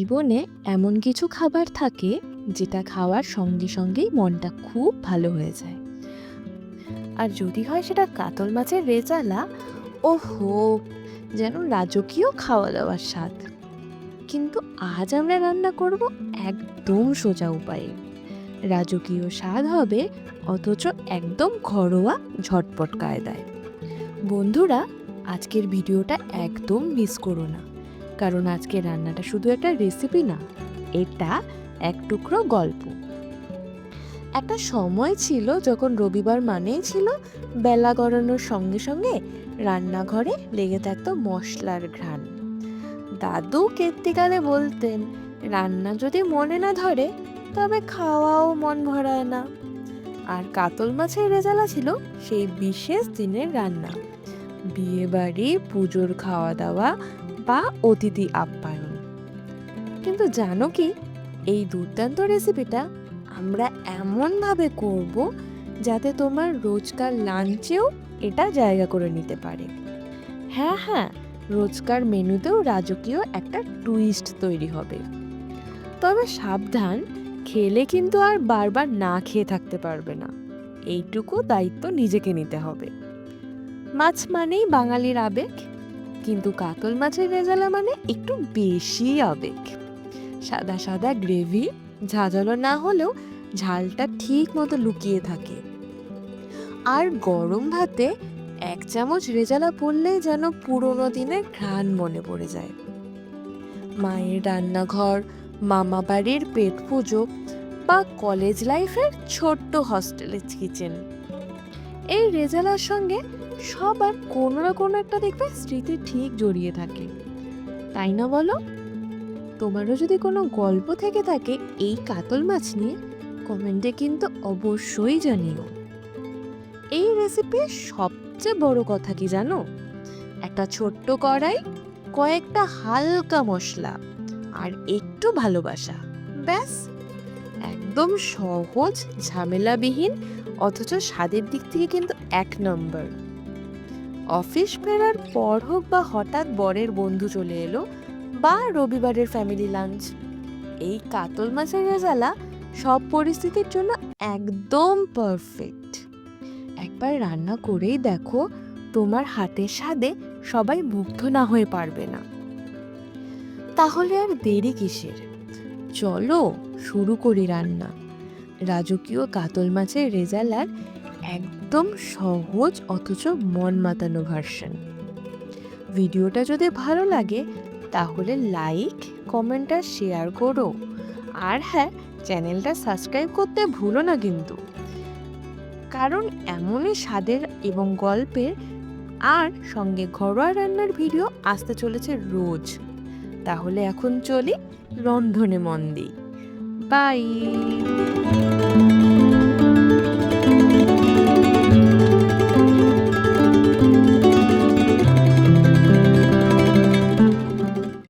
জীবনে এমন কিছু খাবার থাকে যেটা খাওয়ার সঙ্গে সঙ্গেই মনটা খুব ভালো হয়ে যায়। আর যদি হয় সেটা কাতল মাছের রেজালা, ওহো, যেন রাজকীয় খাওয়া দাওয়ার স্বাদ। কিন্তু আজ আমরা রান্না করব একদম সোজা উপায়ে। রাজকীয় স্বাদ হবে অথচ একদম ঘরোয়া ঝটপট কায়দায়। বন্ধুরা, আজকের ভিডিওটা একদম মিস করো না। কারণ আজকে রান্নাটা শুধু একটা রেসিপি না, এটা এক টুকরো গল্প। একটা সময় ছিল যখন রবিবার মানেই ছিল বেলা গড়ানোর সঙ্গে সঙ্গে রান্নাঘরে লেগে থাকতো মশলার ঘ্রাণ। দাদু কেত্তিকালে বলতেন, রান্না যদি মনে না ধরে, তবে খাওয়াও মন ভরায় না। আর কাতল মাছের রেজালা ছিল সেই বিশেষ দিনের রান্না। বিয়ে বাড়ি পুজোর খাওয়া দাওয়া বা অতিথি আপ্যায়ন কিন্তু জানো কি, এই দুর্দান্ত রেসিপিটা আমরা এমনভাবে করব যাতে তোমার রোজকার লাঞ্চেও এটা জায়গা করে নিতে পারে। হ্যাঁ হ্যাঁ রোজকার মেনুতেও রাজকীয় একটা টুইস্ট তৈরি হবে। তবে সাবধান, খেলে কিন্তু আর বারবার না খেয়ে থাকতে পারবে না। এইটুকু দায়িত্ব নিজেকে নিতে হবে। মাছ মানেই বাঙালির আবেগ। কিন্তু কাতল মাছের রেজালা মানে একটু বেশি আবেগ। সাদা সাদা গ্রেভি ঝাঁঝালো না হলেও ঝালটা ঠিক মতো লুকিয়ে থাকে। আর গরম ভাতে এক চামচ রেজালা পড়লেই যেন পুরোনো দিনের ঘ্রাণ মনে পড়ে যায়। মায়ের রান্নাঘর, মামা বাড়ির পেট পুজো বা কলেজ লাইফের ছোট্ট হস্টেলের কিচেন। এই রেজালার সঙ্গে সবার কোনো না কোনো একটা দেখবে স্মৃতি ঠিক জড়িয়ে থাকে। তাই না বলো? তোমারও যদি কোনো গল্প থেকে থাকে এই কাতল মাছ নিয়ে, কমেন্টে কিন্তু অবশ্যই জানিও। এই রেসিপির সবচেয়ে বড় কথা কি জানো? একটা ছোট্ট কড়াই, কয়েকটা হালকা মশলা আর একটু ভালোবাসা। ব্যাস। একদম সহজ, ঝামেলাবিহীন, অথচ স্বাদের দিক থেকে কিন্তু এক নম্বর। অফিস ফেরার পর হোক বা হঠাৎ বরের বন্ধু চলে এলো বা রবিবারের ফ্যামিলি লাঞ্চ এই কাতল মাছের রেজালা সব পরিস্থিতির জন্য একদম পারফেক্ট একবার রান্না করেই দেখো তোমার হাতের স্বাদে সবাই মুগ্ধ না হয়ে পারবে না। তাহলে আর দেরি কিসের? চলো শুরু করি রান্না। রাজকীয় কাতল মাছের রেজালার একদম সহজ অথচ মন মাতানো ভার্সন ভিডিওটা যদি ভালো লাগে, তাহলে লাইক কমেন্ট আর শেয়ার করো। আর হ্যাঁ চ্যানেলটা সাবস্ক্রাইব করতে ভুলো না কিন্তু। কারণ এমনই স্বাদের এবং গল্পের আর সঙ্গে ঘরোয়া রান্নার ভিডিও আসতে চলেছে রোজ। তাহলে এখন চলি রন্ধনে মন দিই বাই।